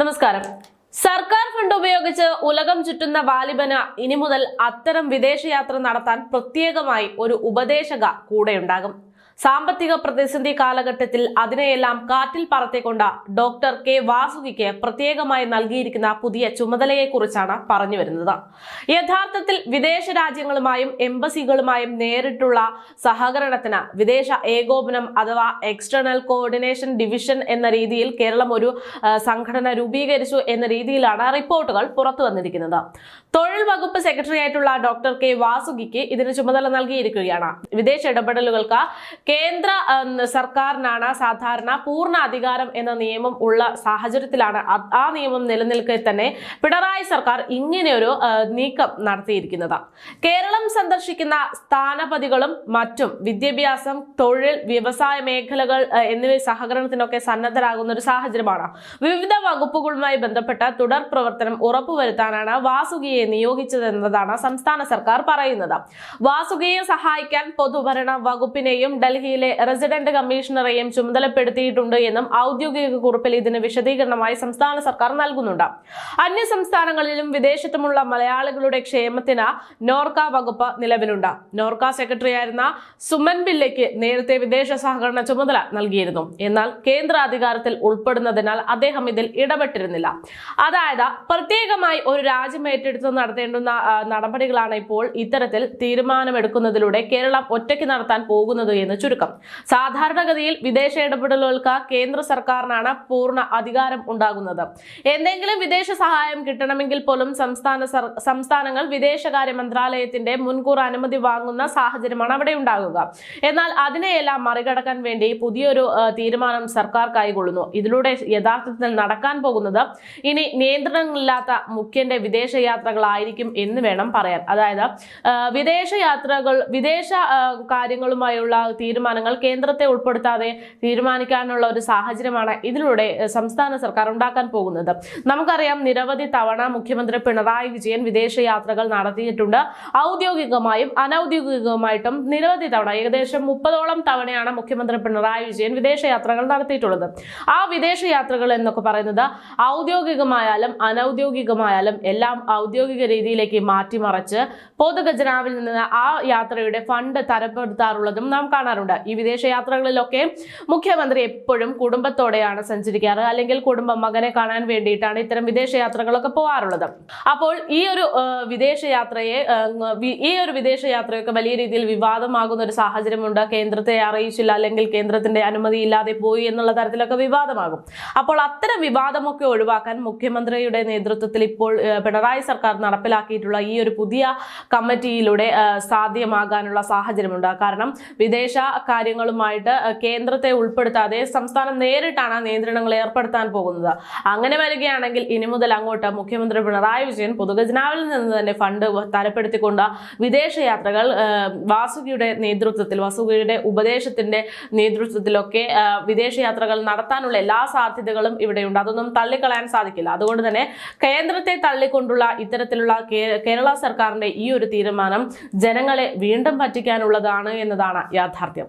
നമസ്കാരം. സർക്കാർ ഫണ്ട് ഉപയോഗിച്ച് ഉലകം ചുറ്റുന്ന വാലിബന് ഇനി മുതൽ അത്തരം വിദേശയാത്ര നടത്താൻ പ്രത്യേകമായി ഒരു ഉപദേശക കൂടെയുണ്ടാകും. സാമ്പത്തിക പ്രതിസന്ധി കാലഘട്ടത്തിൽ അതിനെയെല്ലാം കാറ്റിൽ പറത്തിക്കൊണ്ട ഡോക്ടർ കെ വാസുകിക്ക് പ്രത്യേകമായി നൽകിയിരിക്കുന്ന പുതിയ ചുമതലയെക്കുറിച്ചാണ് പറഞ്ഞു വരുന്നത്. യഥാർത്ഥത്തിൽ വിദേശ രാജ്യങ്ങളുമായും എംബസികളുമായും നേരിട്ടുള്ള സഹകരണത്തിന് വിദേശ ഏകോപനം അഥവാ എക്സ്റ്റേണൽ കോർഡിനേഷൻ ഡിവിഷൻ എന്ന രീതിയിൽ കേരളം ഒരു സംഘടന രൂപീകരിച്ചു എന്ന രീതിയിലാണ് റിപ്പോർട്ടുകൾ പുറത്തു വന്നിരിക്കുന്നത്. തൊഴിൽ വകുപ്പ് സെക്രട്ടറി ആയിട്ടുള്ള ഡോക്ടർ കെ വാസുകിക്ക് ഇതിന് ചുമതല നൽകിയിരിക്കുകയാണ്. വിദേശ ഇടപെടലുകൾക്ക് കേന്ദ്ര സർക്കാരിനാണ് സാധാരണ പൂർണ അധികാരം എന്ന നിയമം ഉള്ള സാഹചര്യത്തിലാണ്. ആ നിയമം നിലനിൽക്കെ തന്നെ പിണറായി സർക്കാർ ഇങ്ങനെയൊരു നീക്കം നടത്തിയിരിക്കുന്നത്. കേരളം സന്ദർശിക്കുന്ന സ്ഥാനപതികളും മറ്റും വിദ്യാഭ്യാസം തൊഴിൽ വ്യവസായ മേഖലകൾ എന്നിവ സഹകരണത്തിനൊക്കെ സന്നദ്ധരാകുന്ന ഒരു സാഹചര്യമാണ്. വിവിധ വകുപ്പുകളുമായി ബന്ധപ്പെട്ട തുടർ പ്രവർത്തനം ഉറപ്പുവരുത്താനാണ് വാസുകിയെ നിയോഗിച്ചതെന്നതാണ് സംസ്ഥാന സർക്കാർ പറയുന്നത്. വാസുകിയെ സഹായിക്കാൻ പൊതുഭരണ വകുപ്പിനെയും ഡൽഹിയിലെ റെസിഡന്റ് കമ്മീഷണറെയും ചുമതലപ്പെടുത്തിയിട്ടുണ്ട് എന്നും ഔദ്യോഗിക കുറിപ്പിൽ ഇതിന് വിശദീകരണമായി സംസ്ഥാന സർക്കാർ നൽകുന്നുണ്ട്. അന്യ സംസ്ഥാനങ്ങളിലും വിദേശത്തുമുള്ള മലയാളികളുടെ ക്ഷേമത്തിന് നോർക്ക വകുപ്പ് നിലവിലുണ്ട്. നോർക്ക സെക്രട്ടറി ആയിരുന്ന സുമൻ പിള്ളയ്ക്ക് നേരത്തെ വിദേശ സഹകരണ ചുമതല നൽകിയിരുന്നു. എന്നാൽ കേന്ദ്ര അധികാരത്തിൽ ഉൾപ്പെടുന്നതിനാൽ അദ്ദേഹം ഇതിൽ ഇടപെട്ടിരുന്നില്ല. അതായത് പ്രത്യേകമായി ഒരു രാജ്യം ഏറ്റെടുത്ത് നടത്തേണ്ടുന്ന നടപടികളാണ് ഇപ്പോൾ ഇത്തരത്തിൽ തീരുമാനമെടുക്കുന്നതിലൂടെ കേരളം ഒറ്റയ്ക്ക് നടത്താൻ പോകുന്നത് എന്ന് ചുരുക്കം. സാധാരണഗതിയിൽ വിദേശ ഇടപെടലുകൾക്ക് കേന്ദ്ര സർക്കാരിനാണ് പൂർണ അധികാരം ഉണ്ടാകുന്നത്. എന്തെങ്കിലും വിദേശ സഹായം കിട്ടണമെങ്കിൽ പോലും സംസ്ഥാന സംസ്ഥാനങ്ങൾ വിദേശകാര്യ മന്ത്രാലയത്തിന്റെ മുൻകൂർ അനുമതി വാങ്ങുന്ന സാഹചര്യമാണ് അവിടെ ഉണ്ടാകുക. എന്നാൽ അതിനെയെല്ലാം മറികടക്കാൻ വേണ്ടി പുതിയൊരു തീരുമാനം സർക്കാർ കൈകൊള്ളുന്നു. ഇതിലൂടെ യഥാർത്ഥത്തിൽ നടക്കാൻ പോകുന്നത് ഇനി നിയന്ത്രണങ്ങളില്ലാത്ത മുഖ്യന്റെ വിദേശയാത്രകളായിരിക്കും എന്ന് വേണം പറയാൻ. അതായത് വിദേശ യാത്രകൾ വിദേശ കാര്യങ്ങളുമായുള്ള തീരുമാനങ്ങൾ കേന്ദ്രത്തെ ഉൾപ്പെടുത്താതെ തീരുമാനിക്കാനുള്ള ഒരു സാഹചര്യമാണ് ഇതിലൂടെ സംസ്ഥാന സർക്കാർ ഉണ്ടാക്കാൻ പോകുന്നത്. നമുക്കറിയാം നിരവധി തവണ മുഖ്യമന്ത്രി പിണറായി വിജയൻ വിദേശ യാത്രകൾ നടത്തിയിട്ടുണ്ട്. ഔദ്യോഗികമായും അനൌദ്യോഗികമായിട്ടും നിരവധി തവണ ഏകദേശം മുപ്പതോളം തവണയാണ് മുഖ്യമന്ത്രി പിണറായി വിജയൻ വിദേശ യാത്രകൾ നടത്തിയിട്ടുള്ളത്. ആ വിദേശ യാത്രകൾ എന്നൊക്കെ പറയുന്നത് ഔദ്യോഗികമായാലും അനൌദ്യോഗികമായാലും എല്ലാം ഔദ്യോഗിക രീതിയിലേക്ക് മാറ്റിമറിച്ച് പൊതുഖജനാവിൽ നിന്ന് ആ യാത്രയുടെ ഫണ്ട് തരപ്പെടുത്താറുള്ളതും നാം കാണാറുണ്ട്. ഈ വിദേശ യാത്രകളിലൊക്കെ മുഖ്യമന്ത്രി എപ്പോഴും കുടുംബത്തോടെയാണ് സഞ്ചരിക്കാറ്. അല്ലെങ്കിൽ കുടുംബം മകനെ കാണാൻ വേണ്ടിയിട്ടാണ് ഇത്തരം വിദേശ യാത്രകളൊക്കെ പോകാറുള്ളത്. അപ്പോൾ ഈ ഒരു വിദേശ യാത്രയെ ഈ ഒരു വിദേശ യാത്രയൊക്കെ വലിയ രീതിയിൽ വിവാദമാകുന്ന ഒരു സാഹചര്യമുണ്ട്. കേന്ദ്രത്തെ അറിയിച്ചില്ല. അല്ലെങ്കിൽ കേന്ദ്രത്തിന്റെ അനുമതി ഇല്ലാതെ പോയി എന്നുള്ള തരത്തിലൊക്കെ വിവാദമാകും. അപ്പോൾ അത്തരം വിവാദമൊക്കെ ഒഴിവാക്കാൻ മുഖ്യമന്ത്രിയുടെ നേതൃത്വത്തിൽ ഇപ്പോൾ പിണറായി സർക്കാർ നടപ്പിലാക്കിയിട്ടുള്ള ഈ ഒരു പുതിയ കമ്മിറ്റിയിലൂടെ സാധ്യമാകാനുള്ള സാഹചര്യമുണ്ട്. കാരണം വിദേശ കാര്യങ്ങളുമായിട്ട് കേന്ദ്രത്തെ ഉൾപ്പെടുത്താതെ സംസ്ഥാനം നേരിട്ടാണ് നിയന്ത്രണങ്ങൾ ഏർപ്പെടുത്താൻ പോകുന്നത്. അങ്ങനെ വരികയാണെങ്കിൽ ഇനി മുതൽ അങ്ങോട്ട് മുഖ്യമന്ത്രി പിണറായി വിജയൻ പൊതുഖജനാവിൽ നിന്ന് തന്നെ ഫണ്ട് തരപ്പെടുത്തിക്കൊണ്ട് വിദേശ യാത്രകൾ വാസുകിയുടെ നേതൃത്വത്തിൽ വാസുകിയുടെ ഉപദേശത്തിന്റെ നേതൃത്വത്തിലൊക്കെ വിദേശ യാത്രകൾ നടത്താനുള്ള എല്ലാ സാധ്യതകളും ഇവിടെയുണ്ട്. അതൊന്നും തള്ളിക്കളയാൻ സാധിക്കില്ല. അതുകൊണ്ട് തന്നെ കേന്ദ്രത്തെ തള്ളിക്കൊണ്ടുള്ള ഇത്തരത്തിലുള്ള തരത്തിലുള്ള കേരള സർക്കാരിന്റെ ഈ ഒരു തീരുമാനം ജനങ്ങളെ വീണ്ടും പറ്റിക്കാനുള്ളതാണ് എന്നതാണ് യാഥാർത്ഥ്യം.